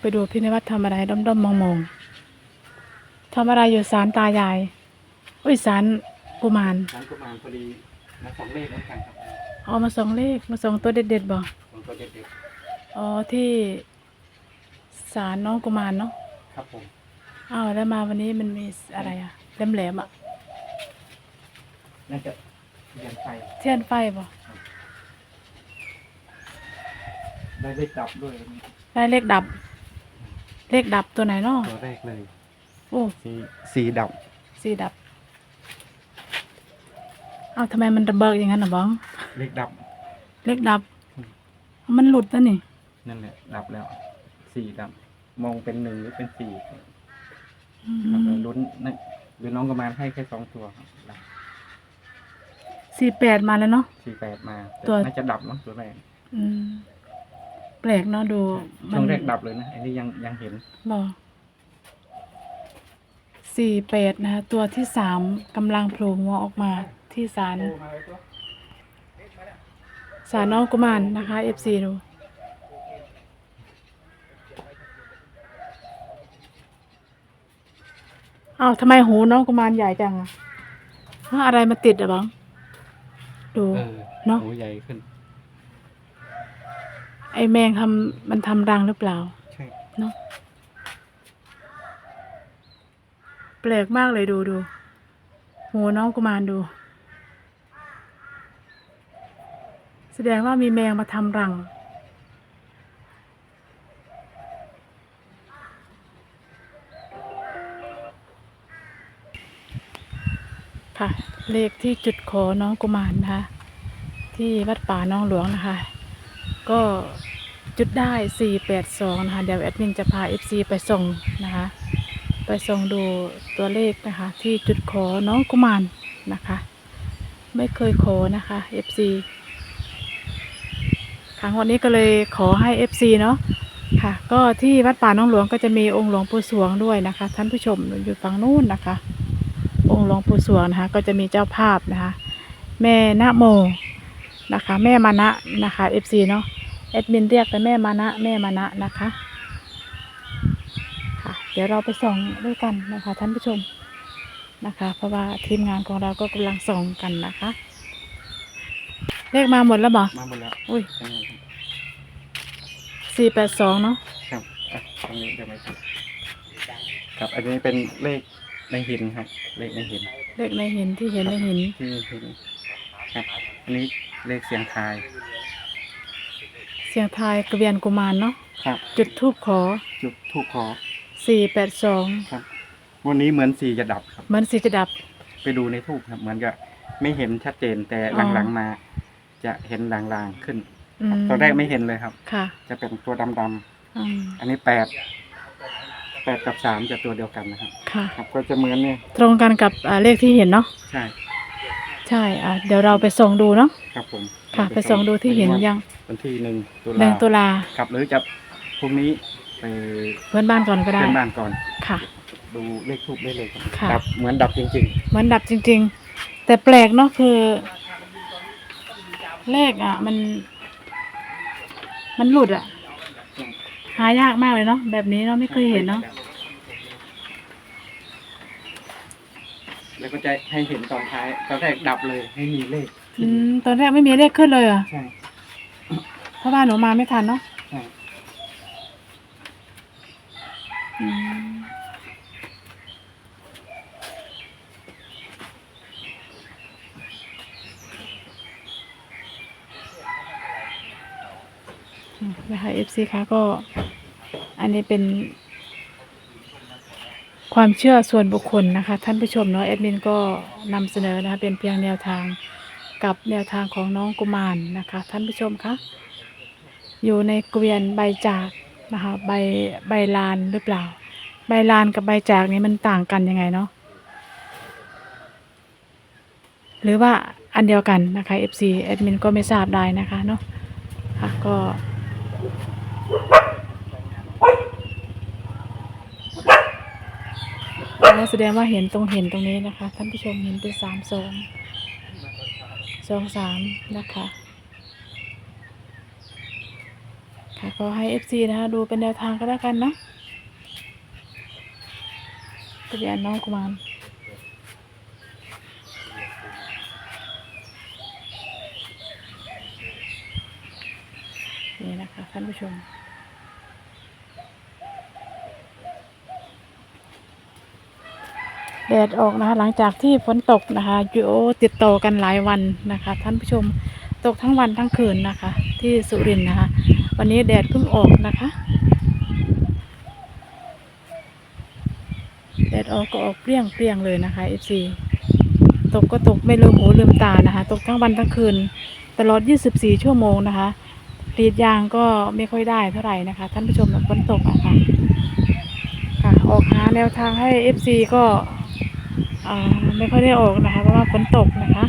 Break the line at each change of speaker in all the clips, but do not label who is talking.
ไปดูพี่นวัดทำอะไรด้อมๆมองๆทำอะไรอยู่ศาลตายายอุ้ยศาลกุมาร
ร้านกุมารพอดีมาสองเลขเหมือนกันครับ
เอามาส่องเลขมาส่องตัวเด็ดๆบ่
ผมก็เด็ด
อ๋อที่ศาลน้องกุมารเนาะ
ๆครับผม
อ้าวแล้วมาวันนี้มันมีอะไรอะแหลมๆอะ
น่าจะเรียนไฟ
เทียนไฟบ่
ได้เลขดับด้วยวันนี้
ได้เลขดับ เลขดับตัวไหนเนาะ
ตัวแรกเลย
โอ้
สีสีดับ
สีดับ เอ้าทำไมมันระเบิดอย่างนั้นน่ะบ้อง
เลขดับ
เลขดับ มันหลุดแล้วนี่
นั่นแหละ ดับแล้วสีดับ มองเป็นหนึ่งหรือเป็นสี่
อื
ครับ
ม
ลุ้นนะหรือน้องกุมารให้แค่สองตัวครับดับ
สี่แปดมาแล้วเนาะ
สี่แปดมาแต่
ตัว
น่าจะดับเนาะตัวแรก
อืม แปลกเนาะดู
ช่วงแรกดับเลยนะอันนี้ยังยังเห็น
บอสี่แปดนะคะตัวที่สามกำลังโผล่หัวออกมาที่ศาลศาลน้องกุมารนะคะเอฟซีดูเอาทำไมหูน้องกุมารใหญ่จังอะฮะอะไรมาติดอะบ้างดู
เออ
เนาะ
หูใหญ่ขึ้น
ไอแมงทำมันทำรังหรือเปล่า
ใช่
เนาะแปลกมากเลยดูดูหูน้องกุมารดู แสดงว่ามีแมงมาทำรัง ค่ะ เลขที่จุดขอน้องกุมารนะคะ ที่วัดป่าน้องหลวงนะคะ ก็จุดได้ 482 นะคะ เดี๋ยวแอดมินจะพา FC ไปส่งนะคะ ไปส่งดูตัวเลขนะคะ ที่จุดขอน้องกุมารนะคะ ไม่เคยขอนะคะ FC ครั้งวันนี้ก็เลยขอให้ FC เนาะค่ะ ก็ที่วัดป่าน้องหลวงก็จะมีองค์หลวงปู่สวงด้วยนะคะ ท่านผู้ชมอยู่ฝั่งนู้นนะคะ องค์หลวงปู่สวงนะคะ ก็จะมีเจ้าภาพนะคะ แม่นโม นะคะ แม่มานะนะคะ FC เนาะแอดมินเรียกแต่แม่มานะแม่มานะนะคะค่ะเดี๋ยวเราไปส่องด้วยกันนะคะ ท่านผู้ชมนะคะ เพราะว่าทีมงานของเราก็กำลังส่องกันนะคะเลขมาหมดแล้วบอ
มาหมดแล้ว
อุ้ย
ตรงนี้ครับ
สี่แปดสองเนาะ
ครับอะตรงนี้จะไม่ครับครับ อันนี้เป็นเลขในหินครับ เลขในหิน
เลขในหินที่เห็นในหิน
ที่หิน ครับอันนี้เลขเสียงทาย
เสียงทายกระเวียนกุมารเนาะ
ครับ
จุดทูบขอ
จุดทูกขอ
สี่แปดสอง
ครับ วันนี้เหมือนสีจะดับครับ
เหมือนสีจะดับ
ไปดูในทูบครับ เหมือนกับไม่เห็นชัดเจนแต่
อ๋อ
หลังๆมา จะเห็นลางๆขึ้น
อืม
ตอนแรกไม่เห็นเลยครับ
ค่ะ
จะเป็นตัวดำ
อืม
ๆอันนี้แปดแปดกับสามจะตัวเดียวกันนะครับ
ค่ะ
ครับ ก็จะเหมือนเนี่ย
ตรงกันกับอ่าเลขที่เห็นเนาะ
ใช่
ใช่อะเดี๋ยวเราไปส่องดูเนาะ
ครับผม
ค่ะไปส่องดูที่เห็นยัง
วันที่หนึ่งตุ
หนึ่
ลาง
ตุลา
ครับหรือจะพรุ่งนี้ไป
เพื่อนบ้านก่อนก็ได้
เพื่อนบ้านก่อน
ค่ะ
ดูเลขทูบได้เลยครับ
ค่ะ
ดับเหมือนดับจริง
เหมือนดับจริง ๆ แต่แปลกเนาะคือ เลขอะ มัน มันหลุดอะ หายากมากเลยเนาะแบบนี้เราะ
ๆ
ไม่เคยเห็นเนาะ
แล้วก็จะให้เห็นตอนท้ายตอนแรกดับเลยให้มีเลข
อืมตอนแรกไม่มีเลขขึ้นเลยเหรอะ
ใช่
เพราะว่าหนูมาไม่ทันเนาะ
ใช่
อืมอืมนะคะ FC คะก็อันนี้เป็น ความเชื่อส่วนบุคคลนะคะ ท่านผู้ชมเนาะแอดมินก็นำเสนอนะคะเป็นเพียงแนวทางกับแนวทางของน้องกุมารนะคะ ท่านผู้ชมคะอยู่ในเกวียนใบจากนะคะใบใบลานหรือเปล่า ใบลานกับใบจากนี้มันต่างกันยังไงเนาะหรือว่าอันเดียวกันนะคะ FC แอดมินก็ไม่ทราบได้นะคะเนาะค่ะก็ แล้วแสดงว่าเห็นตรงเห็นตรงนี้นะคะ ท่านผู้ชมเห็นเป็นสามสองสองสามนะคะ ค่ะค่ะก็ให้ FC นะคะดูเป็นแนวทางก็แล้วกันเนาะทะเบียนน้องกุมารนี่นะคะท่านผู้ชม แดดออกนะคะ หลังจากที่ฝนตกนะคะอยู่ติดต่อกันหลายวันนะคะ ท่านผู้ชมตกทั้งวันทั้งคืนนะคะ ที่สุรินทร์นะคะ วันนี้แดดเพิ่งออกนะคะแดดออกก็ออกเปรี้ยงเปรี้ยงเลยนะคะ FC ตกก็ตกไม่ลืมหูลืมตานะคะ ตกทั้งวันทั้งคืน ตลอด 24 ชั่วโมงนะคะกรีดยางก็ไม่ค่อยได้เท่าไหร่นะคะ ท่านผู้ชมฝนตกอะค่ะค่ะออกหาแนวทางให้ FC ก็ ไม่ค่อยได้ออกนะคะ เพราะว่าฝนตกนะคะ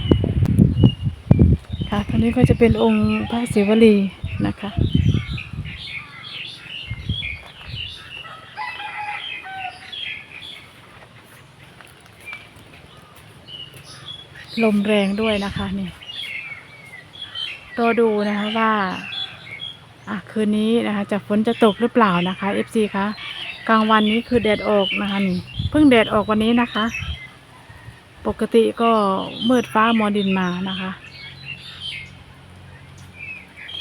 ค่ะตรงนี้ก็จะเป็นองค์พระศิวลีนะคะลมแรงด้วยนะคะนี่รอดูนะคะว่าอะคืนนี้นะคะจะฝนจะตกหรือเปล่านะคะ FC คะกลางวันนี้คือแดดออกนะคะนี่เพิ่งแดดออกวันนี้นะคะ ปกติก็มืดฟ้ามัวดินมานะคะ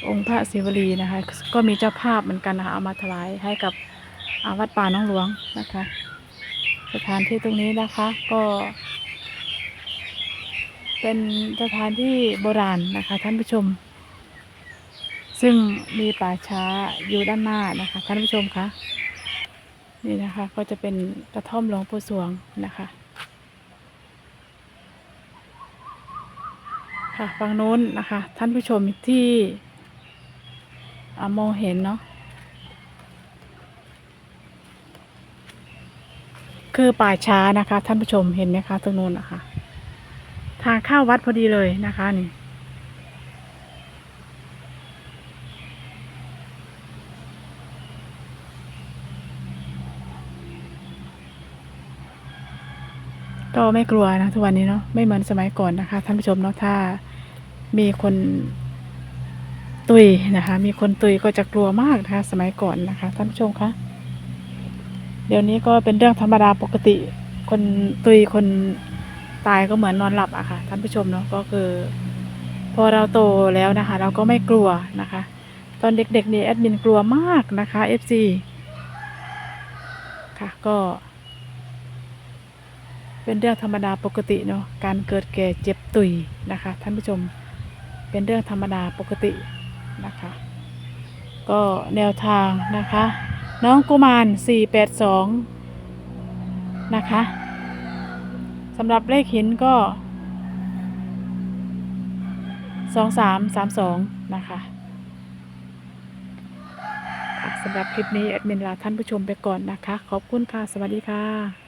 องค์พระศิวลีนะคะ ก็มีเจ้าภาพเหมือนกันนะคะ เอามาถวายให้กับอาวัดป่าน้องหลวงนะคะ สถานที่ตรงนี้นะคะก็ เป็นสถานที่โบราณนะคะ ท่านผู้ชม ซึ่งมีป่าช้าอยู่ด้านหน้านะคะ ท่านผู้ชมคะนี่นะคะก็จะเป็นกระท่อมหลวงปู่สวงนะคะ ค่ะฝั่งนู้นนะคะ ท่านผู้ชมที่อมองเห็นเนาะคือป่าช้านะคะ ท่านผู้ชมเห็นไหมคะตรงนู้นนะคะ ทางเข้าวัดพอดีเลยนะคะนี่ ก็ไม่กลัวนะทุกวันนี้เนาะไม่เหมือนสมัยก่อนนะคะท่านผู้ชมเนาะถ้ามีคนตุยนะคะ มีคนตุยก็จะกลัวมากนะคะ สมัยก่อนนะคะท่านผู้ชมคะเดี๋ยวนี้ก็เป็นเรื่องธรรมดาปกติ คนตุยคนตายก็เหมือนนอนหลับอะค่ะท่านผู้ชมเนาะก็คือ พอเราโตแล้วนะคะ เราก็ไม่กลัวนะคะ ตอนเด็กๆนี่แอดมินกลัวมากนะคะ FC ค่ะก็ เป็นเรื่องธรรมดาปกติเนาะการเกิดแก่เจ็บตุยนะคะ ท่านผู้ชมเป็นเรื่องธรรมดาปกตินะคะ ก็แนวทางนะคะ น้องกุมาร 482 นะคะสำหรับเลขหินก็ 2332 นะคะคะสำหรับคลิปนี้แอดมินลาท่านผู้ชมไปก่อนนะคะ ขอบคุณค่ะ สวัสดีค่ะ